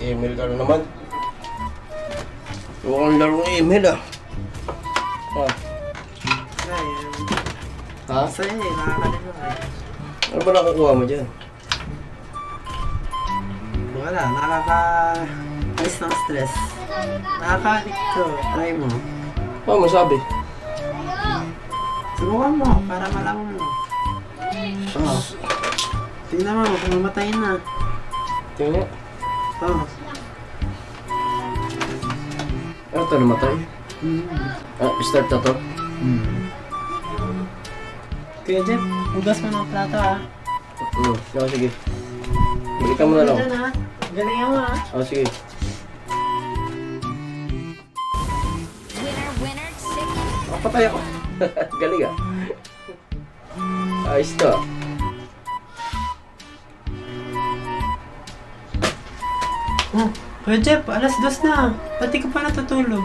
email ka na naman. Huwag kang larong email ah. Ah, ha? Sa'yo eh, nakakalimutan. Ano ba nakukuha mo dyan? Wala, nakaka... Ayos ng stress. Nakaka-addict to. Try mo. Ano masabi? Subukan mo, para malaman mo. Oh. Tingnan mo, kung mamatay na. Tingnan. Oh. Ano ito namatay? Mm. Ah, start na to? Mm. Kuya Jeff, hugas mo ng plato ah. Hmm, oh, sige. Bili ka muna lang. Ah. Galingan mo ah. Oh, sige. Winner, winner, chicken. Oh, patay ako. Galing ah. Ayos to ah. Oh, Kuya alas dos na. Pati ka pa natutulog.